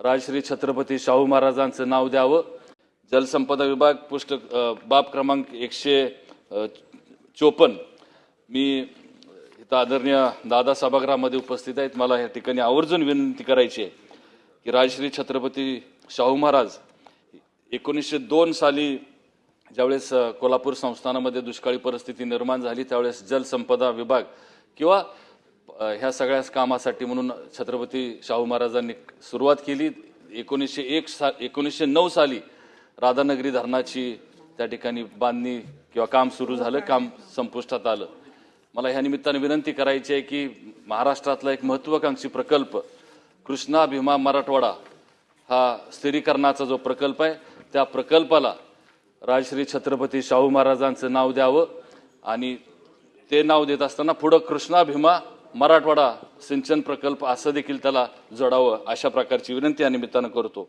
राजश्री छत्रपती शाहू महाराजांचं नाव द्यावं. जलसंपदा विभाग पुष्ट बाब क्रमांक एकशे चोपन्न. मी इथं आदरणीय दादा सभागृहामध्ये उपस्थित आहेत. मला या ठिकाणी आवर्जून विनंती करायची आहे की राजश्री छत्रपती शाहू महाराज एकोणीसशे दोन साली ज्यावेळेस कोल्हापूर संस्थानामध्ये दुष्काळी परिस्थिती निर्माण झाली त्यावेळेस जलसंपदा विभाग किंवा ह्या सगळ्याच कामासाठी म्हणून छत्रपती शाहू महाराजांनी सुरुवात केली. एकोणीसशे एक सा एकोणीसशे नऊ साली राधानगरी धरणाची त्या ठिकाणी बांधणी किंवा काम सुरू झालं काम संपुष्टात आलं. मला ह्या निमित्ताने विनंती करायची आहे की महाराष्ट्रातला एक महत्वाकांक्षी प्रकल्प कृष्णा भीमा मराठवाडा हा स्थिरीकरणाचा जो प्रकल्प आहे त्या प्रकल्पाला राजश्री छत्रपती शाहू महाराजांचं नाव द्यावं आणि ते नाव देत असताना पुढं कृष्णा भीमा मराठवाडा सिंचन प्रकल्प असं देखील त्याला जोडावं अशा प्रकारची विनंती या निमित्तानं करतो.